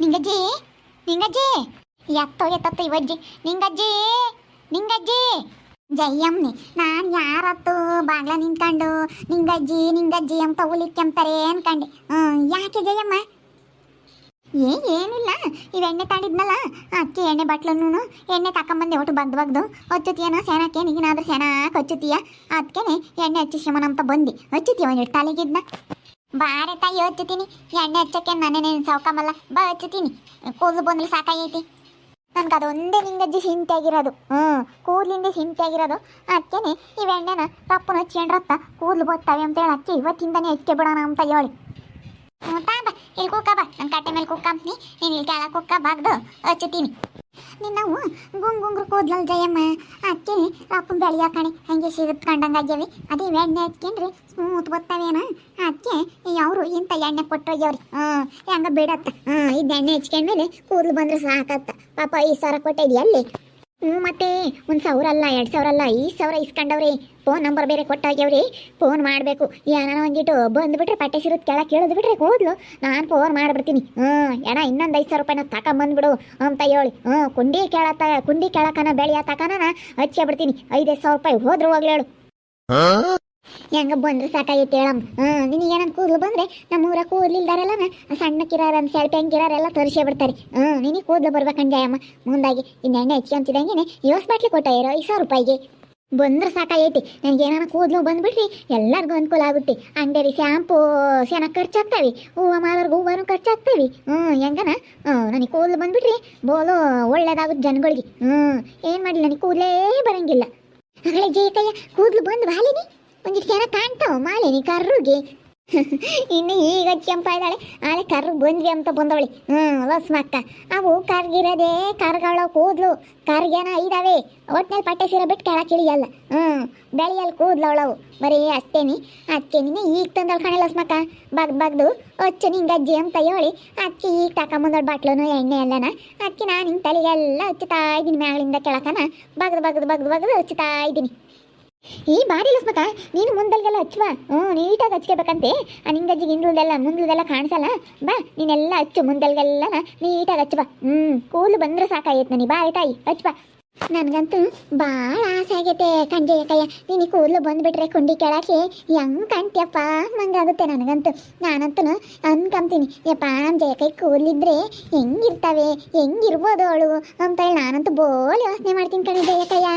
ನಿಂಗಜ್ಜಿ ನಿಂಗಜ್ಜಿ ಎತ್ತೋ, ಎತ್ತತ್ತು ಇವಜ್ಜಿ ನಿಂಗಜ್ಜಿ ನಿಂಗಜ್ಜಿ ಜಯಮ್ಮನಿ ನಾನ್ ಯಾರತ್ತು, ಬಾಗ್ಲ ನಿಂತ್ಕೊಂಡು ನಿಂಗಜ್ಜಿ ನಿಂಗಜ್ಜಿ ಅಂತ ಉಲಿಕ್ಕೆಂತಾರೆ ಅನ್ಕಂಡೆ. ಯಾಕೆ ಜಯಮ್ಮ ಏ, ಏನಿಲ್ಲ. ಇವ್ ಎಣ್ಣೆ ತಾಂಡಿದ್ನಲ್ಲ, ಅಕ್ಕಿ ಎಣ್ಣೆ ಬಾಟ್ಲನ್ನು, ಎಣ್ಣೆ ತಕೊಂಬಂದೆ ಒಟ್ಟು ಬಗ್ದು ಬಗ್ದು ಹಚ್ಚುತ್ತೀಯನ ಸೆನಕ್ಕೆ ನೀನಾದ್ರೂ ಸೆನಾಕ್ ಹಚ್ಚುತ್ತೀಯ? ಅದಕ್ಕೆ ಎಣ್ಣೆ ಹಚ್ಚಿಸ್ಯಮನ ಅಂತ ಬಂದು. ಹಚ್ಚುತ್ತೀಯ ಒಂದು ತಲೆಗಿದ್ನ? ಬಾರೆ ತಾಯಿ ಹಚ್ಚುತ್ತೀನಿ. ಎಣ್ಣೆ ಹಚ್ಚಕ್ಕೆ ಮನೆ ಸೌಕಮಲ್ಲ ಬಾ ಹಚ್ಚುತ್ತೀನಿ. ಕೂದಲು ಬಂದ್ರೆ ಸಾಕಾಗೈತಿ. ನನ್ಗೆ ಅದೊಂದೇ ನಿಂಗಜ್ಜಿ ಸಿಂತೆಯಾಗಿರೋದು ಹ್ಞೂ ಕೂದಲಿಂದ ಸಿಂತೆಯಾಗಿರೋದು ಅದಕ್ಕೇನೆ ಈ ಎಣ್ಣೆನ ಕಪ್ಪನ ಹಚ್ಕೊಂಡ್ರತ್ತ ಕೂದಲು ಬರ್ತವೆ ಅಂತ ಹೇಳಿ ಅಕ್ಕಿ ಇವತ್ತಿಂದನೇ ಹಚ್ಚೆ ಬಿಡೋಣ ಅಂತ ಹೇಳಿ. ಹ್ಞೂ ಬಾ. ಇಲ್ಲಿ ಕೂಕ ಬಾ. ನನ್ನ ಕಟ್ಟೆ ಮೇಲೆ ಕುಕ್ಕಂಪ್ನಿ ನೀನು ಇಲ್ಲಿ ಕೆಳಗೆ ಕುಕ್ಕ ಬಾಗ್ದು. ಹಚ್ಚುತ್ತೀನಿ. ನಿನ್ನವು ಗುಂಗ್ ಗುಂಗ್ರು ಜಯಮ್ಮ. ಅಕ್ಕಿ, ಅಪ್ಪನ ಬೆಳೆಯ ಕಣೆ, ಹಂಗೆ ಸಿಗತ್ ಅದೇ ಎಣ್ಣೆ ಹಚ್ಕೊಂಡ್ರಿ ಸ್ಮೂತ್ ಗೊತ್ತಾವೇನ? ಅಕ್ಕಿ ಅವರು ಇಂಥ ಎಣ್ಣೆ ಕೊಟ್ಟೋಗ್ಯವ್ರಿ ಹ್ಞೂ ಹೆಂಗ ಬಿಡತ್ತ? ಹ್ಞೂ ಇದು ಎಣ್ಣೆ ಹಚ್ಕೊಂಡ್ಮೇಲೆ ಕೂದಲು ಬಂದ್ರೆ ಸಾಕತ್ತ. ಪಾಪ ಈ ಸರ ಕೊಟ್ಟಿದ್ಯ ಅಲ್ಲಿ ಹ್ಞೂ ಮತ್ತೆ, ಒಂದು ಸಾವಿರ ಅಲ್ಲ, ಎರಡು ಸಾವಿರ ಅಲ್ಲ ಐದು ಸಾವಿರ ಇಸ್ಕೊಂಡವ್ರಿ. ಫೋನ್ ನಂಬರ್ ಬೇರೆ ಕೊಟ್ಟಾಗ್ಯವ್ರಿ. ಫೋನ್ ಮಾಡಬೇಕು. ಏನಾನ ಒಂದಿಟ್ಟು ಬಂದುಬಿಟ್ರೆ ಪಟ್ಟೆ ಸಿರುತ್ತೆ ಕೆಳಗೆ ಕೇಳೋದು ಬಿಟ್ರೆ ಕೂದ್ಲು ನಾನು ಫೋನ್ ಮಾಡಿಬಿಡ್ತೀನಿ. ಹ್ಞೂ ಏನ ಇನ್ನೊಂದು ಐದು ಸಾವಿರ ರೂಪಾಯಿನ ತಕೊಂಬಂದ್ಬಿಡು. ಅಂತ ಹೇಳಿ. ಹ್ಞೂ, ಕುಂಡಿ ಕೇಳತ್ತ ಕುಂಡಿ ಕೇಳಕ್ಕನ ಬೆಳೆಯ ತಕನ ಬಿಡ್ತೀನಿ ಐದೈದು ಸಾವಿರ ರೂಪಾಯಿ ಹೋದ್ರು ಹೋಗ್ಲೇಳು ಹೆಂಗ ಬಂದ್ರೆ ಸಾಕಾಗೈತೆ ಹೇಳಮ್ಮ. ಹಾಂ ನಿನಗೆ ಏನಂತ ಕೂದಲು ಬಂದ್ರೆ ನಮ್ಮ ಊರ ಕೂದಲಿಲ್ದಾರೆಲ್ಲ ಸಣ್ಣಕ್ಕಿರಾರ ಅಂತ ಸೆಳ್ಪೆ ಹಂಗಿರಾರೆಲ್ಲ ತರಿಸೇ ಬಿಡ್ತಾರೆ. ಹಾಂ, ನಿನಗೆ ಕೂದಲು ಬರ್ಬೇಕಂಜಾಯಮ್ಮ ಮುಂದಾಗಿ ಇನ್ನು ಎಣ್ಣೆ ಹಚ್ಕೊಂತಿದಂಗೆ ಯೋಸ್ ಬಾಟ್ಲಿ ಕೊಟ್ಟ ಇರೋ ಐದು ಸಾವಿರ ರೂಪಾಯಿಗೆ. ಬಂದ್ರೆ ಸಾಕಾಗೈತಿ. ನನಗೆ ಏನಾನ ಕೂದಲು ಬಂದ್ಬಿಟ್ರಿ, ಎಲ್ಲರಿಗೂ ಅನುಕೂಲ ಆಗುತ್ತೆ. ಅಂಗಡಿ ಶಾಂಪೂ ಚೆನ್ನಾಗಿ ಖರ್ಚಾಗ್ತಾವೆ. ಹೂವು ಮಾರೋರ್ಗು ಹೂವನು ಖರ್ಚಾಗ್ತಾವೆ. ಹ್ಞೂ ಹೆಂಗನ? ಹ್ಞೂ ನನಗೆ ಕೂದಲು ಬಂದ್ಬಿಟ್ರಿ, ಬೋಲು ಒಳ್ಳೇದಾಗುತ್ತೆ ಜನಗಳಿಗೆ. ಹ್ಞೂ ಏನು ಮಾಡಲಿ, ನನಗೆ ಕೂದಲೇ ಬರಂಗಿಲ್ಲ. ಆಗಲೇ ಜಯಕಯ್ಯ, ಕೂದಲು ಬಂದು ಬಾಲಿನಿ. ಒಂದಿಷ್ಟು ಜನ ಕಾಣ್ತಾವ, ಮಾಲಿನಿ ಕರ್ರುಗೆ. ಇನ್ನು ಈಗ ಕೆಂಪ ಇದ್ದಾಳೆ, ಆಳೆ ಕರ್ರು ಬಂದ್ವಿ ಅಂತ ಬಂದವಳಿ. ಹ್ಞೂ ಲಸ್ ಮಕ್ಕ. ಅವು ಕರ್ಗಿರೋದೇ ಕರ್ಗಳ ಕೂದ್ಲು. ಕರ್ಗೇನ ಇದಾವೆ ಒಟ್ನಲ್ಲಿ ಪಟ್ಟೆ ಸೀರೆ ಬಿಟ್ಟು ಕೆಳಕ್ಕೆ ಇಳಿಯಲ್ಲ ಹ್ಞೂ ಬೆಳೆಯಲ್ಲಿ ಕೂದ್ಲು ಅವಳವು. ಬರೀ ಅಷ್ಟೇನಿ. ಅದಕ್ಕೆ ನಿನ್ನೆ ಈಗ ತಂದಳು ಕಣೆ ಲಸ್ ಮಕ್ಕ. ಬಗ್ದು ಬಗ್ದು ಹೊಚ್ಚು ನಿಂಗೆ ಅಜ್ಜಿ ಅಂತ ಹೇಳಿ ಅಕ್ಕಿ ಈಗ ತಕೊಂಬಂದಳು ಬಾಟ್ಲನು ಎಣ್ಣೆ ಎಲ್ಲನ. ಅಕ್ಕಿ ನಾನು ಹಿಂಗೆ ತಲೆಗೆಲ್ಲ ಹಚ್ಚುತ್ತಾ ಇದ್ದೀನಿ ಮ್ಯಾಗಳಿಂದ ಕೆಳಕನ. ಬಗ್ದು ಬಗ್ದು ಬಗ್ದು ಬಗ್ದು ಹಚ್ಚುತ್ತಾ ಇದ್ದೀನಿ. ಈ ಬಾರಿ ಲಸ್ಮಕ, ನೀನು ಮುಂದಲ್ಗೆಲ್ಲ ಹಚ್ಚುವ. ಹ್ಞೂ, ನೀಟಾಗಿ ಹಚ್ಕೋಬೇಕಂತೆ. ನಿಂಗಜ್ಜಿಗೆ ಹಿಂದುಳ್ದೆಲ್ಲ ಮುಂದ್ಲದೆಲ್ಲ ಕಾಣಿಸಲ್ಲ? ಬಾ, ನೀನೆಲ್ಲ ಹಚ್ಚು, ಮುಂದಲ್ಗೆಲ್ಲ ನೀಟಾಗಿ ಹಚ್ಚುವ. ಹ್ಞೂ ಕೂಲು ಬಂದ್ರೆ ಸಾಕಾಗೈತೆ ನನಗೆ. ಬಾ ತಾಯಿ ಹಚ್ಚುವ. ನನಗಂತೂ ಭಾಳ ಆಸೆ ಆಗೈತೆ ಕಂಜಯ್ಯ, ಕಯ್ಯ. ನೀನು ಕೂದಲು ಬಂದುಬಿಟ್ರೆ ಕುಂಡಿ ಕೆಳಕ್ಕೆ ಹೆಂಗ್ ಕಾಣ್ತೀಯಪ್ಪ? ನಂಗಾಗುತ್ತೆ ನನಗಂತೂ. ನಾನಂತೂ ಅನ್ಕೊಂತೀನಿ. ಯಪ್ಪ ನಮ್ಮ ಜಯಕೈ ಕೂದಲಿದ್ರೆ ಹೆಂಗಿರ್ತವೆ? ಹೆಂಗಿರ್ಬೋದು ಅವಳು? ಅಂತ ಹೇಳಿ ನಾನಂತೂ ಬೋಲ್ ಯೋಚನೆ ಮಾಡ್ತೀನಿ ಕಣ ಜಯಕಯ್ಯ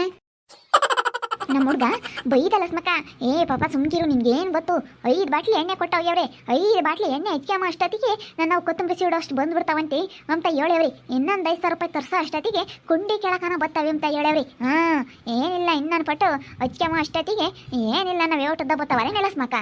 ನಮ್ಮ ಹುಡ್ಗ? ಬೈದಲ್ಲ ಸ್ಮಕ ಏ, ಪಾಪ ಸುಮ್ಕಿರು, ನಿನ್ಗೇನು ಗೊತ್ತು? ಐದು ಬಾಟ್ಲಿ ಎಣ್ಣೆ ಕೊಟ್ಟವ್ಯವ್ರೆ ಐದು ಬಾಟ್ಲಿ ಎಣ್ಣೆ ಹೆಚ್ಚಾಮ ಅಷ್ಟೊತ್ತಿಗೆ ನನ್ನ ಕೊತ್ತಂಬರಿ ಸಿಡೋ ಅಷ್ಟು ಬಂದ್ಬಿಡ್ತಾವಂತೆ. ಅಂತ ಹೇಳ್ಯವ್ರಿ ಇನ್ನೊಂದು ಐದು ಸಾವಿರ ರೂಪಾಯಿ ತರ್ಸೋ ಅಷ್ಟೊತ್ತಿಗೆ ಕುಂಡಿ ಕೆಳಕನ ಬತ್ತಾವೆ ಅಂತ ಹೇಳ್ಯವ್ರಿ ಹಾಂ, ಏನಿಲ್ಲ ಇನ್ನೊಂದು ಪಟ್ಟು ಹಚ್ಕ್ಯಮ್ಮ ಅಷ್ಟೊತ್ತಿಗೆ ಏನಿಲ್ಲ, ನಾವು ಯಾವಟ್ಟದ ಬರ್ತವಲ್ಲ ನೆಲಸ್ಮಕ್ಕ ಸ್ಮಕ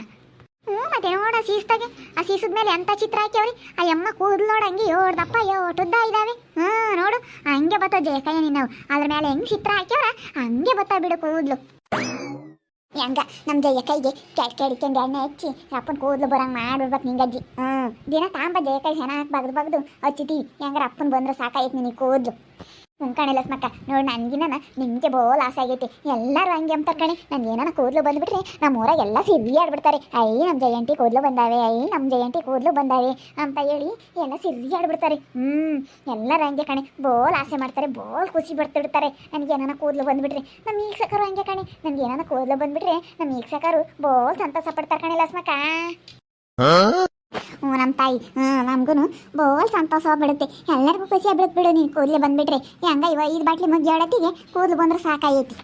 ಹ್ಞೂ, ಮತ್ತೆ ನೋಡ ಸೀಸ್ತಾಗೆ ಆ ಸೀಸದ ಮೇಲೆ ಎಂತ ಚಿತ್ರ ಹಾಕ್ಯವ್ರಿ? ಆ ಯಮ್ಮ ಕೂದಲು ನೋಡ ಹಂಗೆ ಏಳ್ದಪ್ಪ ಏಟುದ್ದ ಇದಾವೆ. ಹ್ಞೂ, ನೋಡು, ಹಂಗೆ ಬತ್ತ ಜಯಕಯ್ಯ ನಿನ್ನವು. ಅದ್ರ ಮೇಲೆ ಹೆಂಗ್ ಚಿತ್ರ ಹಾಕ್ಯವ್ರ? ಹಂಗೆ ಬತ್ತ ಬಿಡು ಕೂದಲು. ಹೆಂಗ ನಮ್ಮ ಜಯಕೈಗೆ ಕೆಟ್ಟ ಕೆಡಿಕೊಂಡು ಎಣ್ಣೆ ಹಚ್ಚಿ, ಅಪ್ಪನ ಕೂದಲು ಬರಂಗೆ ಮಾಡ್ಬಿಡ್ಬೇಕು ನಿಂಗಜ್ಜಿ ಹ್ಞೂ, ದಿನ ತಾಂಬ ಜಯಕೈ ಹೆಣ ಹಾಕಿ ಬಗ್ದು ಬಗ್ದು ಹಚ್ಚಿತೀವಿ. ಹೆಂಗಾರ ಅಪ್ಪನ ಬಂದ್ರೆ ಸಾಕಾಯ್ತು ನಿನಗೆ ಕೂದಲು. ಕಣೆ ಲಸ್ಮಕ್ಕ ನೋಡಿ ನನಗಿನ ನಿಮಗೆ ಬೋಲ್ ಆಸೆ ಆಗೈತಿ. ಎಲ್ಲರೂ ಹಂಗೆ ಅಂತಾರೆ ಕಣೆ. ನನ್ಗೆ ಏನಾನ ಕೂದಲು ಬಂದ್ಬಿಟ್ರೆ ನಮ್ಮ ಊರಾಗ ಎಲ್ಲ ಸಿರಿ ಆಡ್ಬಿಡ್ತಾರೆ. ಐ ನಮ್ಮ ಜಯಂತಿ ಕೂದಲು ಬಂದಾವೆ. ಐ ನಮ್ಮ ಜಯಂತಿ ಕೂದಲು ಬಂದಾವೆ ಅಂತ ಹೇಳಿ ಎಲ್ಲ ಸಿರಿ ಆಡ್ಬಿಡ್ತಾರೆ. ಹ್ಞೂ ಎಲ್ಲರೂ ಹಂಗೆ ಕಣೆ. ಬೋಲ್ ಆಸೆ ಮಾಡ್ತಾರೆ. ಬೋಲ್ ಖುಷಿ ಬಿಡ್ತಿಡ್ತಾರೆ ನನಗೆ ಏನಾನ ಕೂದಲು ಬಂದ್ಬಿಟ್ರೆ. ನಮ್ಮ ಈಕ್ಷಕರು ಹಂಗೆ ಕಣೆ. ನನಗೆ ಏನಾನ ಕೂದಲು ಬಂದ್ಬಿಟ್ರೆ ನಮ್ಮ ಈಕ್ಷಕರು ಬೋಲ್ ಸಂತೋಷ ಪಡ್ತಾರೆ ಕಣೆ ಲಸ್ಮಕ್ಕ ನಮ್ಮ ತಾಯಿ. ಹಾಂ ನಮಗೂ ಬೋಲ್ ಸಂತೋಷ ಆಗ್ಬಿಡುತ್ತೆ. ಎಲ್ಲರಿಗೂ ಖುಷಿ ಆಗ್ಬಿಡುತ್ತೆ ಬಿಡು ನೀನು ಕೂದಲು ಬಂದ್ಬಿಟ್ರೆ. ಹೆಂಗ ಇವ ಐದು ಬಾಟ್ಲಿ ಮುಗಿ ಹೇಳತ್ತಿಗೆ ಕೂದಲು ಬಂದ್ರೆ ಸಾಕಾಗೈತಿ.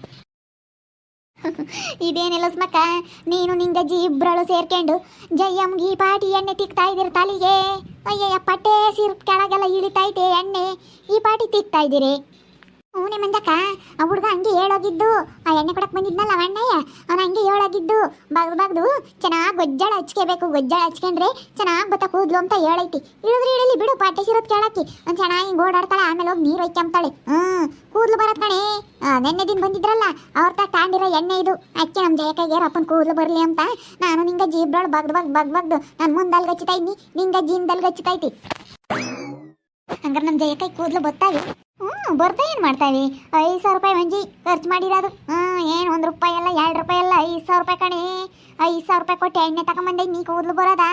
ಇದೇನಿಲ್ಲ ಸ್ಮಕ್ಕ, ನೀನು ನಿಂಗಜ್ಜಿ ಇಬ್ಬರಳು ಸೇರ್ಕೊಂಡು ಜಯ್ಯಮ್ಗೆ ಈ ಪಾಟಿ ಎಣ್ಣೆ ತಿಕ್ತಾ ಇದ್ದೀರಿ ತಲೆಗೆ. ಅಯ್ಯಯ್ಯ, ಪಟ್ಟೆ ಸಿರ್ ಕೆಳಗೆಲ್ಲ ಇಳಿತೈತೆ ಎಣ್ಣೆ. ಈ ಪಾಟಿ ತಿಕ್ತಾ ಇದ್ದೀರಿ. ಹ್ಞೂ ಮಂಜಕ್ಕ ಆ ಹುಡುಗ ಹಂಗೆ ಹೇಳೋಗಿದ್ದು ಆ ಎಣ್ಣೆ ಕೊಡಕ್ ಬಂದಿದ್ನಲ್ಲ ಅಣ್ಣಯ್ಯ, ಅವನ ಹಂಗೆ ಹೇಳೋಗಿದ್ದು ಬಗ್ದು ಬಗ್ದು ಚೆನ್ನಾಗಿ ಗೊಜ್ಜಳ ಹಚ್ಕೋಬೇಕು, ಗೊಜ್ಜಳ ಹಚ್ಕೊಂಡ್ರೆ ಚೆನ್ನಾಗಿ ಬತ್ತ ಕೂದ್ಲು ಅಂತ ಹೇಳೈತಿ. ಇಳಿದ್ರೆ ಇಳಿಲಿ ಬಿಡು ಪಾಟೆ ಸಿರೋದ್ ಕೇಳಕ್ಕಿ. ಒಂದು ಚೆನ್ನಾಗಿ ಓಡಾಡ್ತಾಳೆ, ಆಮೇಲೆ ಹೋಗಿ ನೀರು ಒಯ್ಕೊಂತಾಳೆ ಹ್ಞೂ ಕೂದ್ಲು ಬರತ್ ಕಣೆ. ನೆನ್ನೆ ದಿನ ಬಂದಿದ್ರಲ್ಲ, ಅವ್ರ ತಾ ತಾಂಡಿರೋ ಎಣ್ಣೆ ಇದು. ಅಕ್ಕೆ ನಮ್ಮ ಜಯಕೈಗೆ ಅಪ್ಪನ ಕೂದಲು ಬರಲಿ ಅಂತ. ನಾನು ನಿಂಗ ಜೀಬ್ರಾಳು ಬಗ್ದು ಬಗ್ದು ಬಗ್ ಬಗ್ದು ನನ್ನ ಮುಂದಲ್ಗೆ ಹಚ್ಚುತ್ತಾ ಇದ್ನಿ, ನಿಂಗ ಜೀನ್ದಲ್ಗೆ ಹಚ್ಚುತ್ತೈತಿ ಹಂಗಾರೆ ನಮ್ಮ ಜಯಕೈ ಕೂದಲು ಬತ್ತಾವೆ ಹ್ಞೂ ಬರ್ತಾ ಏನು ಮಾಡ್ತಾವೆ ಐದು ಸಾವಿರ ರೂಪಾಯಿ ಮಂಜಿ ಖರ್ಚು ಮಾಡಿರೋದು ಹ್ಞೂ ಏನು ಒಂದು ರೂಪಾಯಿ ಅಲ್ಲ, ಎರಡು ರೂಪಾಯಿ ಅಲ್ಲ, ಐದು ಸಾವಿರ ರೂಪಾಯಿ ಕಣೆ. ಐದು ಸಾವಿರ ರೂಪಾಯಿ ಕೊಟ್ಟು ಎಣ್ಣೆ ತಗೊಂಬಂದೆ, ನೀ ಕೂದಲು ಬರೋದಾ?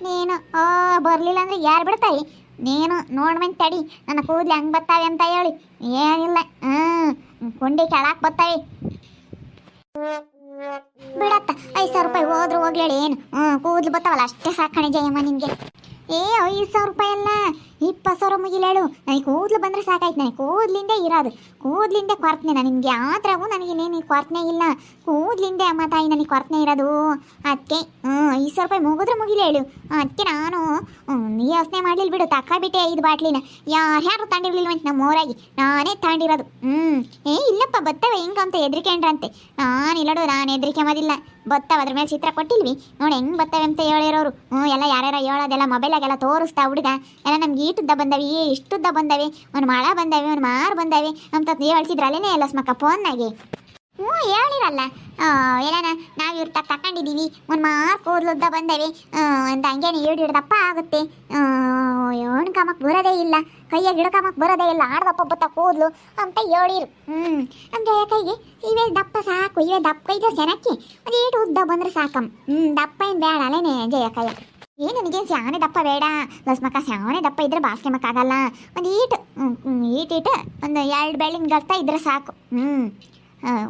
ನೀನು ಓ ಬರಲಿಲ್ಲ ಅಂದ್ರೆ ಯಾರು ಬಿಡ್ತಾಯಿ ನೀನು ನೋಡ್ಮೇನ್ ತಡಿ, ನನ್ನ ಕೂದಲು ಹಂಗೆ ಬರ್ತಾವೆ ಅಂತ ಹೇಳಿ. ಏನಿಲ್ಲ ಹ್ಮ್ ಕೊಂಡಿ ಕೆಳಕ್ ಬರ್ತಾವೆ ಬಿಡತ್ತ, ಐದು ಸಾವಿರ ರೂಪಾಯಿ ಹೋದ್ರು ಹೋಗ್ಲೇಳಿ ಏನು? ಹ್ಮ್, ಕೂದ್ಲು ಬರ್ತಾವಲ್ಲ ಅಷ್ಟೇ ಸಾಕಣೆ ಜಯಮ್ಮ ನಿನಗೆ ಏ, ಐದು ಸಾವಿರ ರೂಪಾಯಿ ಅಲ್ಲ ಇಪ್ಪತ್ತು ಸಾವಿರ ಮುಗಿಲೇಳು ನನಗೆ ಕೂದ್ಲು ಬಂದ್ರೆ ಸಾಕಾಯ್ತು. ನನಗೆ ಕೂದ್ಲಿಂದೇ ಇರೋದು. ಕೂದ್ಲಿಂದೆ ಕೊರತನೆ ನಿಮಗೆ ನನಗೆ ಏನೇನು ಕೊರತನೆ ಇಲ್ಲ. ಕೂದ್ಲಿಂದೆ ಅಮ್ಮ ತಾಯಿ ನನಗೆ ಕೊರತನೆ ಇರೋದು. ಅದಕ್ಕೆ ಐದು ಸಾವಿರ ರೂಪಾಯಿ ಮುಗಿದ್ರೆ ಮುಗಿಲೇಳು ಅದಕ್ಕೆ ನಾನು ನೀ ಯೋಚನೆ ಮಾಡಲಿಲ್ಲ ಬಿಡು. ತಕ್ಕಾಬಿಟ್ಟೆ ಐದು ಬಾಟ್ಲಿನ. ಯಾರ್ಯಾರು ತಂಡಿರ್ಲಿಲ್ವಂತ ನಮ್ಮ ಊರಾಗಿ. ನಾನೇ ತಾಂಡಿರೋದು ಹ್ಞೂ ಏ, ಇಲ್ಲಪ್ಪ, ಬತ್ತವೆ ಹಿಂಗಂತ ಹೆದ್ರಿಕೆಂಡ್ರಂತೆ. ನಾನು ಇಲ್ಲಡು, ನಾನು ಹೆದ್ರಿಕೆ ಮದಿಲ್ಲ ಬತ್ತವ ಅದ್ರ ಮೇಲೆ ಚಿತ್ರ ಕೊಟ್ಟಿಲ್ವಿ. ನೋಡಿ ಹೆಂಗ್ ಬತ್ತವೆ ಅಂತ ಹೇಳಿರೋರು ಹ್ಞೂ ಎಲ್ಲ ಯಾರ್ಯಾರ ಹೇಳೋದೆಲ್ಲ ಮೊಬೈಲಾಗೆಲ್ಲ ತೋರಿಸ್ತಾ ಹುಡುಗ. ಎಲ್ಲ ನಮ್ಗೆ ಈಟುದ್ದ ಬಂದವಿ ಇಷ್ಟುದ್ದ ಬಂದವೆ, ಒಂದು ಮಳ ಬಂದವೆ, ಒಂದು ಮಾರು ಬಂದವೆ. ಅಂತ ಹೇಳ್ತಿದ್ರಲ್ಲೇನೆ ಎಲ್ಲ ಸ್ಮಕ್ಕ ಫೋನ್ನಾಗೆ. ಹ್ಞೂ ಹೇಳಿರಲ್ಲ. ಏನಾನ ನಾವು ಇವ್ರ ತಕೊಂಡಿದ್ದೀವಿ, ಒಂದು ಮಾರು ಕೂದಲುದ್ದ ಬಂದವೆ. ಅಂತ ಹಂಗೇನೆ ಈಡು ಹಿಡ್ದಪ್ಪ ಆಗುತ್ತೆ. ಎಣ್ಕಮಕ್ ಬರೋದೇ ಇಲ್ಲ. ಕೈಯಾಗ ಹಿಡ್ಕಮಕ್ ಬರೋದೇ ಇಲ್ಲ. ಆಡ್ದಪ್ಪ ಬತ್ತ ಕೂದಲು ಅಂತ ಹೇಳಿರು. ಹ್ಞೂ ನಮ್ಮ ಕೈಗೆ, ಇವೇ ದಪ್ಪ ಸಾಕು, ಇವೇ ದಪ್ಪ ಇದೆ ಜನಕ್ಕೆ ಒಂದು ಏಟು ಉದ್ದ ಬಂದ್ರೆ ಸಾಕಮ್ಮ ಹ್ಞೂ ದಪ್ಪ ಏನು ಬೇಡ ಅಲ್ಲೇನೆ ಜಯ ಏ ನನಗೆ ಸ್ಯಾನೆ ದಪ್ಪ ಬೇಡ. ಲಸ್ಮಕ್ಕ ಸ್ಯಾನೆ ದಪ್ಪ ಇದ್ರೆ ಬಾಸ್ಕೆಮಕ್ಕಾಗಲ್ಲ ಒಂದು ಈಟು ಈಟ್ ಈಟ್, ಒಂದು ಎರಡು ಬೆಳ್ಳಿನ ಗರ್ತ ಇದ್ರೆ ಸಾಕು. ಹ್ಞೂ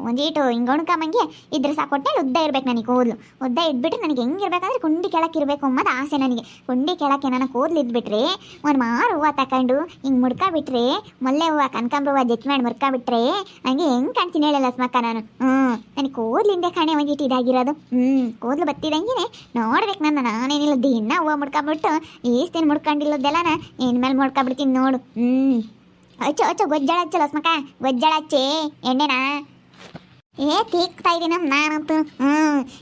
ಒಂದು ಈಟು ಹಿಂಗೆ ಇದ್ರೆ ಸಾಕು. ಒಟ್ಟಲ್ಲಿ ಉದ್ದ ಇರಬೇಕು ನನಗೆ ಕೂದಲು. ಉದ್ದ ಇದ್ಬಿಟ್ರೆ ನನಗೆ ಹೆಂಗಿರ್ಬೇಕಂದ್ರೆ ಕುಂಡಿ ಕೆಳಕ್ಕೆ ಇರಬೇಕು ಅನ್ನೋದು ಆಸೆ ನನಗೆ. ಕುಂಡಿ ಕೆಳಕ್ಕೆ ನನ್ನ ಕೂದಲು ಇದ್ಬಿಟ್ರೆ, ಒಂದು ಮಾರು ಹೂವು ತಕೊಂಡು ಹಿಂಗೆ ಮುಡ್ಕೊಬಿಟ್ರೆ, ಮೊಲ್ಲೆ ಹೂವು, ಕನಕಾಂಬ್ರ ಹೂವು ಜೆಟ್ ಮಾಡಿ ಮುಡ್ಕೊಬಿಟ್ರೆ ನನಗೆ ಹೆಂಗೆ ಕಾಣ್ತೀನಿ ಹೇಳಲ್ಲ ಸ್ಮಕ್ಕ ನಾನು. ಹ್ಞೂ ನನಗೆ ಕೂದಲಿಂದೆ ಕಾಣೆ ಒಂದಿಟ್ಟು ಇದಾಗಿರೋದು. ಹ್ಞೂ ಕೂದಲು ಬತ್ತಿದಂಗೆ ನೋಡ್ಬೇಕು ನನ್ನ. ನಾನೇನಿಲ್ಲ ದಿನ ಹೂವು ಮುಡ್ಕೊಂಬಿಟ್ಟು ಈಸ್ತೀನಿ ಮುಡ್ಕೊಂಡಿಲ್ಲದೆಲ್ಲ ಇನ್ಮೇಲೆ ಮುಡ್ಕೊಬಿಡ್ತೀನಿ ನೋಡು. ಹ್ಞೂ ಅಚ್ಚು ಅಚ್ಚು, ಗೊಜ್ಜಳ ಹಚ್ಚಲ್ಲ ಸ್ಮಕ್ಕ ಗೊಜ್ಜಳ ಹಚ್ಚಿ ಎಣ್ಣೆನಾ? ಏ, ತೀಕ್ತಾ ಇದೀನಿ ನಾನಂತೂ. ಹ್ಞೂ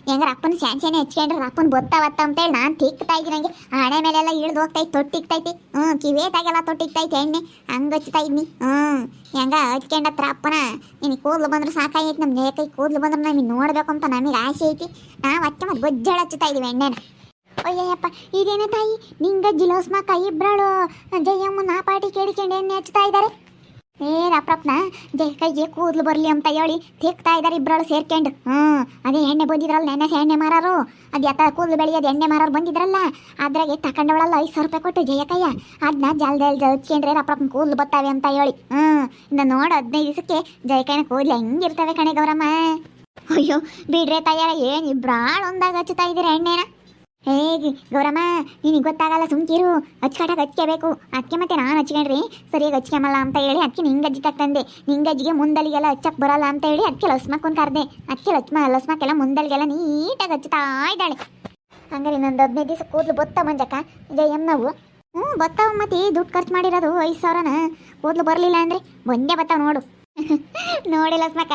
ಹೆಂಗಾರ ಅಪ್ಪನ ಸ್ಯಾನೆ ಹಚ್ಕೊಂಡ್ರೆ ಅಪ್ಪನ ಬತ್ತ ಅಂತೇಳಿ ನಾನು ತೀಕ್ತಾ ಇದ್ದೀನಿ ಹಂಗೆ ಹಣೆ ಮೇಲೆಲ್ಲ ಇಳ್ದು ಹೋಗ್ತೈತಿ ತೊಟ್ಟಿಕ್ತೈತಿ ಹ್ಞೂ ಕಿವೇತಾಗೆಲ್ಲ ತೊಟ್ಟಿಕ್ತೈತಿ ಎಣ್ಣೆ. ಹಂಗೆ ಹಚ್ತಾ ಇದ್ನಿ. ಹ್ಞೂ ಹೆಂಗ ಹಚ್ಕೊಂಡತ್ರ ಅಪ್ಪನ? ನಿನಗೆ ಕೂದಲು ಬಂದ್ರೆ ಸಾಕಾಗೈತಿ ನಮ್ಮ ಕೈ ಕೂದಲು ಬಂದ್ರೆ ನಮಗೆ ನೋಡಬೇಕು ಅಂತ ನಮಗೆ ಆಸೆ ಐತಿ. ನಾವು ಹಚ್ಚ ಮತ್ತು ಗೊಜ್ಜಳ ಹಚ್ಚುತ್ತಾ ಇದೀವಿ ಎಣ್ಣೆನ. ಅಯ್ಯಯ್ಯಪ್ಪ, ಇದೇನೇ ತಾಯಿ, ನಿಂಗ ಜಿಲೋಸ್ಮ ಕೈ ಇಬ್ರಾಳು. ಜಯಮ್ಮ ನಾ ಪಾಟಿ ಕೇಳಿಕೊಂಡು ಎಣ್ಣೆ ಹಚ್ತಾ ಇದ್ದಾರೆ ಏ, ರಪ್ರಪ್ನ, ಜೈ, ಕೈಗೆ ಕೂದಲು ಬರಲಿ ಅಂತ ಹೇಳಿ ತಿಕ್ತಾ ಇದ್ದಾರೆ ಇಬ್ಬರಳು ಸೇರ್ಕೊಂಡು ಹ್ಞೂ ಅದೇ ಎಣ್ಣೆ ಬಂದಿದ್ರಲ್ಲ ನೆನೆ ಎಣ್ಣೆ ಮಾರಾರು. ಅದು ಯಾತ ಕೂದಲು ಬೆಳೆಯೋದು ಎಣ್ಣೆ ಮಾರೋರು ಬಂದಿದ್ರಲ್ಲ, ಅದ್ರಾಗೆ ತಕೊಂಡವಳಲ್ಲ ಐದು ಸಾವಿರ ರೂಪಾಯಿ ಕೊಟ್ಟು ಜಯಕಯ್ಯ. ಅದನ್ನ ಜಲ್ದಲ್ ಜಲ್ಚ್ಕೊಂಡ್ರೆ ರಪ್ರಪ್ಪನ ಕೂದಲು ಬತ್ತಾವೆ ಅಂತ ಹೇಳಿ. ಹ್ಞೂ ಇನ್ನು ನೋಡು ಹದಿನೈದು ದಿವಸಕ್ಕೆ ಜಯಕಯ್ಯನ ಕೂದಲು ಹೆಂಗಿರ್ತವೆ ಕಣೆ ಗೌರಮ್ಮ. ಅಯ್ಯೋ, ಬಿಡ್ರೆ ತಯಾರ, ಏನು ಇಬ್ರಾಳು ಒಂದಾಗ ಹಚ್ಚುತ್ತಾ ಇದ್ದೀರ ಎಣ್ಣೆನ? ಹೇಗೆ ಗೌರಮ್ಮ, ನಿನಗೆ ಗೊತ್ತಾಗಲ್ಲ ಸುಮ್ಕಿರು. ಹಚ್ಕಟಾಗ ಹಚ್ಕೋಬೇಕು ಅಕ್ಕಿ ಮತ್ತೆ ನಾನು ಹಚ್ಕೊಂಡ್ರಿ. ಸರಿಯಾಗಿ ಹಚ್ಕೊಂಬಲ್ಲ ಅಂತ ಹೇಳಿ ಅಕ್ಕಿ ನಿಂಗೆ ಅಜ್ಜಿ ತಕ್ಕಂದೆ ನಿಂಗೆ ಅಜ್ಜಿಗೆ ಮುಂದಲಿಗೆಲ್ಲ ಹಚ್ಚಕ್ಕೆ ಬರಲ್ಲ ಅಂತ ಹೇಳಿ ಅದಕ್ಕೆ ಲಸ್ಮಕ್ಕೊಂದು ಕರೆದೆ. ಅಕ್ಕಿ ಲಸ್ಮ ಲಸ್ಮಕ್ಕೆಲ್ಲ ಮುಂದಲಿಗೆಲ್ಲ ನೀಟಾಗಿ ಹಚ್ಚುತ್ತಾ ಇದ್ದಾಳೆ. ಹಂಗಾರೆ ನಂದು ಹದಿನೈದು ದಿವಸ ಕೂದಲು ಬೊತ್ತ ಮಂಜಕ್ಕ. ಜಯಮ್ ನಾವು. ಹ್ಞೂ ಬತ್ತಾವ ಮತ್ತೆ ದುಡ್ಡು ಖರ್ಚು ಮಾಡಿರೋದು ಐದು ಸಾವಿರನ. ಕೂದಲು ಬರಲಿಲ್ಲ ಅಂದರೆ ಒಂದೇ ಬತ್ತಾವ ನೋಡು. ನೋಡಿ ಲಸ್ಮಕ್ಕ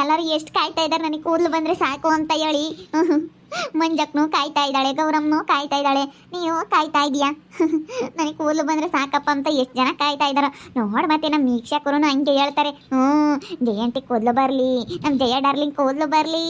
ಎಲ್ಲರೂ ಎಷ್ಟು ಕಾಯ್ತಾ ಇದ್ದಾರೆ ನನಗೆ ಕೂದಲು ಬಂದರೆ ಸಾಕು ಅಂತ ಹೇಳಿ. ಮಂಜಕ್ನು ಕಾಯ್ತಾ ಇದ್ದಾಳೆ ಗೌರಮ್ನು ಕಾಯ್ತಾ ಇದ್ದಾಳೆ. ನೀವು ಕಾಯ್ತಾ ಇದೀಯಾ? ನನಗೆ ಕೂದಲು ಬಂದ್ರೆ ಸಾಕಪ್ಪ ಅಂತ ಎಷ್ಟು ಜನ ಕಾಯ್ತಾ ಇದ್ದಾರೋ ನೋಡ್ ಮತ್ತೆ ನಮ್ಮ ವೀಕ್ಷಕರು ಹಂಗೆ ಹೇಳ್ತಾರೆ. ಹ್ಞೂ, ಜಯಂತಿ ಕೂದಲು ಬರಲಿ ನಮ್ಮ ಜಯ ಡಾರ್ಲಿಂಗ್ ಕೂದಲು ಬರಲಿ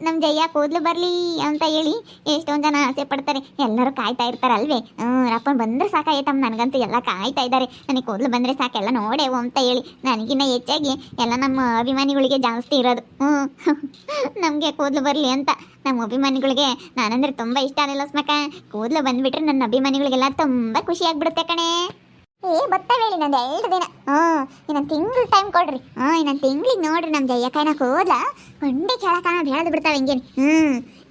ನಮ್ಮ ಜಯ ಕೂದಲು ಬರಲಿ ಅಂತ ಹೇಳಿ ಎಷ್ಟೊಂದು ಜನ ಆಸೆ ಪಡ್ತಾರೆ. ಎಲ್ಲರೂ ಕಾಯ್ತಾ ಇರ್ತಾರಲ್ವೇ? ಹ್ಞೂ, ಅಪ್ಪನ ಬಂದರೆ ಸಾಕಾಯ್ತಮ್ಮ ನನಗಂತೂ ಎಲ್ಲ ಕಾಯ್ತಾ ಇದ್ದಾರೆ ನನಗೆ ಕೂದಲು ಬಂದರೆ ಸಾಕೆಲ್ಲ ನೋಡೇವು ಅಂತ ಹೇಳಿ. ನನಗಿನ್ನ ಹೆಚ್ಚಾಗಿ ಎಲ್ಲ ನಮ್ಮ ಅಭಿಮಾನಿಗಳಿಗೆ ಜಾಸ್ತಿ ಇರೋದು. ಹ್ಞೂ, ನಮಗೆ ಕೂದಲು ಬರಲಿ ಅಂತ. ನಮ್ಮ ಅಭಿಮಾನಿಗಳಿಗೆ ನಾನಂದ್ರೆ ತುಂಬ ಇಷ್ಟ ಅನಿಲ್ಲ ಸ್ಮಕ ಕೂದಲು ಬಂದ್ಬಿಟ್ರೆ ನನ್ನ ಅಭಿಮಾನಿಗಳಿಗೆಲ್ಲ ತುಂಬ ಖುಷಿ ಆಗ್ಬಿಡುತ್ತೆ ಕಣೆ. ಏ ಬತ್ತವೇಳಿ ನಂದು ಎರಡು ದಿನ. ಹ್ಞೂ, ಇನ್ನೊಂದು ತಿಂಗಳು ಟೈಮ್ ಕೊಡ್ರಿ. ಹ್ಞೂ, ಇನ್ನೊಂದು ತಿಂಗಳಿಗೆ ನೋಡ್ರಿ ನಮ್ಮ ಜಯ್ಯಕಾಯನ ಹೋದ ಕೊಂಡೆ ಕೆಳಕನ ಬೆಳೆದು ಬಿಡ್ತಾವೆ ಹೆಂಗೇನು? ಹ್ಞೂ,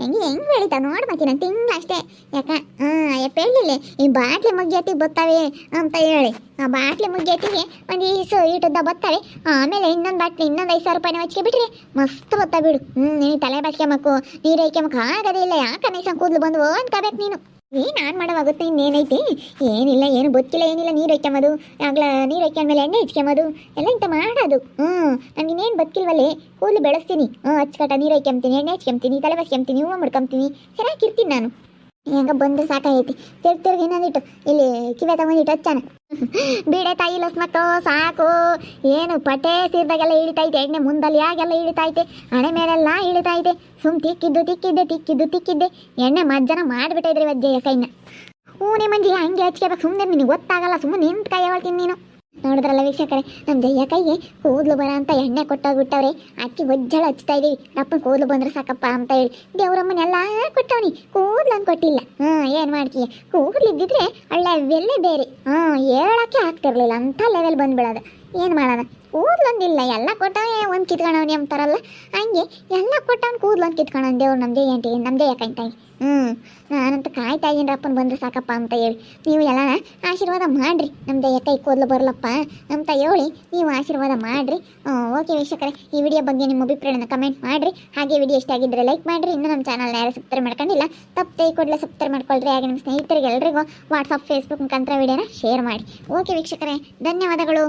ಹೆಂಗೆ ಹೆಂಗೆ ಬೆಳಿತಾವ ನೋಡಿ ಮತ್ತೆ ನಾನು ತಿಂಗಳು ಅಷ್ಟೇ. ಯಾಕ ಹ್ಞೂ ಯಪ್ಪ ಹೇಳಿಲ್ಲ ಈ ಬಾಟ್ಲಿ ಮುಗ್ಗಿಯತ್ತಿಗೆ ಬತ್ತಾವೆ ಅಂತ ಹೇಳಿ. ಆ ಬಾಟ್ಲಿ ಮುಗ್ಗಿಯತ್ತಿಗೆ ಒಂದು ಈಸು ಈಟುದ್ದ ಬತ್ತವೆ. ಆಮೇಲೆ ಇನ್ನೊಂದು ಬಾಟ್ಲಿ, ಇನ್ನೊಂದು ಐದು ಸಾವಿರ ರೂಪಾಯಿನ ಹಚ್ಕೆ ಬಿಟ್ರಿ ಮಸ್ತ್ ಬತ್ತ ಬಿಡು. ಹ್ಞೂ, ನೀನು ತಲೆ ಬಾಚ್ಕೊಂಬಕ್ಕು ನೀರು ಐಕ್ಯಮಕ್ಕೆ ಆಗೋದೇ ಇಲ್ಲ. ಯಾಕೆ ನೈಸ ಕೂದಲು ಬಂದು ಅನ್ಕೋಬೇಕು ನೀನು. ಏ ನಾನು ಮಾಡೋವಾಗುತ್ತೆ ಇನ್ನೇನೈತಿ? ಏನಿಲ್ಲ, ಏನು ಗೊತ್ತಿಲ್ಲ, ಏನಿಲ್ಲ, ನೀರು ಹೊಯ್ಕೊಂಬೋದು ಆಗ್ಲ ನೀರು ಹೊಯ್ಕೊಂಡ್ಮೇಲೆ ಎಣ್ಣೆ ಹೆಚ್ಕೊಂಬೋದು ಎಲ್ಲ ಇಂಥ ಮಾಡೋದು? ಹ್ಞೂ ನನಗೆ ಇನ್ನೇನು ಬದುಕಿಲ್ವಲ್ಲೇ ಕೂದಲು ಬೆಳೆಸ್ತೀನಿ. ಹ್ಞೂ ಹಚ್ಕಟ ನೀರು ಹೊಯ್ಕೊಂತೀನಿ ಎಣ್ಣೆ ಹಚ್ಕೊಂತೀನಿ ತಲೆ ಬಸ್ಕೊಂತೀನಿ ಹೂವು ಮಾಡ್ಕೊಂತೀನಿ. ಚೆನ್ನಾಗಿರ್ತೀನಿ ನಾನು. ಹೆಂಗ ಬಂದ್ರೆ ಸಾಕಾಗೈತಿ. ತಿರ್ಗಿ ತಿರ್ಗಿ ಇನ್ನೊಂದಿಟ್ಟು ಇಲ್ಲಿ ಕಿವೆ ತಗೊಂಡಿಟ್ಟು ಹಚ್ಚಾನ. ಬೀಡೆ ತಾಯಿ ಲಸ್ಮಕ್ಕು ಸಾಕು. ಏನು ಪಟೆ ಸೀರ್ದಾಗೆಲ್ಲ ಇಳಿತೈತೆ, ಎಣ್ಣೆ ಮುಂದಲ್ಲಿ ಯಾಗೆಲ್ಲ ಇಳಿತೈತೆ, ಹಣೆ ಮೇಲೆಲ್ಲ ಇದೆ ಸುಮ್ ತಿಕ್ಕಿದ್ದು, ತಿಕ್ಕಿದ್ದೆ ತಿಕ್ಕಿದ್ದು, ತಿಕ್ಕಿದ್ದೆ. ಎಣ್ಣೆ ಮಜ್ಜನ ಮಾಡಿಬಿಟ್ಟಿದ್ರಿ ವಜ್ಜೆಯ ಕೈನ. ಹ್ಞೂ ಮಂಜಿ ಹಂಗೆ ಹಚ್ಕೋಬೇಕು. ಸುಮ್ಮನೆ ನಿನಗೆ ಗೊತ್ತಾಗಲ್ಲ ಸುಮ್ಮನೆ ನಿಂತು ಕೈ ಹೇಳ್ತೀನಿ ನೀನು. ನೋಡಿದ್ರಲ್ಲ ವೀಕ್ಷಕರೇ ನಮ್ಮ ದಯ್ಯ ಕೈಗೆ ಕೂದಲು ಬರ ಅಂತ ಎಣ್ಣೆ ಕೊಟ್ಟೋಗ್ಬಿಟ್ಟವ್ರೆ. ಅಕ್ಕಿ ಒಜ್ಜಳ ಹಚ್ತಾ ಇದೀವಿ. ನಪ್ಪನ ಕೂದಲು ಬಂದ್ರೆ ಸಾಕಪ್ಪ ಅಂತ ಹೇಳಿ. ದೇವ್ರಮ್ಮನೆಲ್ಲ ಕೊಟ್ಟವನಿ. ಕೂದಲು ಅಂತ ಕೊಟ್ಟಿಲ್ಲ. ಹ್ಮ್, ಏನ್ ಮಾಡ್ತೀಯ? ಕೂದಲು ಇದ್ದಿದ್ರೆ ಒಳ್ಳೆ ವೆಲ್ಲೆ ಬೇರೆ. ಹಾ ಹೇಳಕ್ಕೆ ಆಗ್ತಿರ್ಲಿಲ್ಲ. ಅಂತ ಲೆವೆಲ್ ಬಂದ್ಬಿಡೋದು. ಏನ್ ಮಾಡೋಣ ಕೂದ್ಲೊಂದಿಲ್ಲ, ಎಲ್ಲ ಕೊಟ್ಟವೇ ಒಂದು ಕಿತ್ಕೊಂಡವನಿ ಅಂತಾರಲ್ಲ? ಹಂಗೆ ಎಲ್ಲ ಕೊಟ್ಟವ್ನು ಕೂದ್ಲು ಅಂತ ಕಿತ್ಕೊಂಡವನ್ ದೇವ್ರು ಏಂಟಿ ನಮ್ದೇ ಯಾಕಂತಾಯಿ ಹ್ಞೂ ನಾನಂತ ಕಾಯ್ತಾ ಇದ್ದೀನರಪ್ಪನ ಬಂದ್ರೆ ಸಾಕಪ್ಪ ಅಂತ ಹೇಳಿ. ನೀವು ಎಲ್ಲ ಆಶೀರ್ವಾದ ಮಾಡಿರಿ, ನಮ್ದು ಯಾಕೈ ಕೂದಲು ಬರಲಪ್ಪ ಅಂತ ಹೇಳಿ ನೀವು ಆಶೀರ್ವಾದ ಮಾಡಿರಿ. ಓಕೆ ವೀಕ್ಷಕರೇ, ಈ ವಿಡಿಯೋ ಬಗ್ಗೆ ನಿಮ್ಮ ಅಭಿಪ್ರಾಯನ ಕಮೆಂಟ್ ಮಾಡಿರಿ. ಹಾಗೆ ವಿಡಿಯೋ ಇಷ್ಟ ಆಗಿದ್ದರೆ ಲೈಕ್ ಮಾಡಿರಿ. ಇನ್ನು ನಮ್ಮ ಚಾನಲ್ನ ಯಾರು ಸಬ್ಸ್ಕ್ರೈಬ್ ಮಾಡ್ಕೊಂಡಿಲ್ಲ ತಪ್ಪೇ ಕೂಡಲೇ ಸಬ್ಸ್ಕ್ರೈಬ್ ಮಾಡ್ಕೊಳ್ರಿ. ಹಾಗೆ ನಿಮ್ಮ ಸ್ನೇಹಿತರಿಗೆ ಎಲ್ಲರಿಗೂ ವಾಟ್ಸಪ್ ಫೇಸ್ಬುಕ್ ಮುಖಾಂತರ ವಿಡಿಯೋನ ಶೇರ್ ಮಾಡಿ. ಓಕೆ ವೀಕ್ಷಕರೇ, ಧನ್ಯವಾದಗಳು.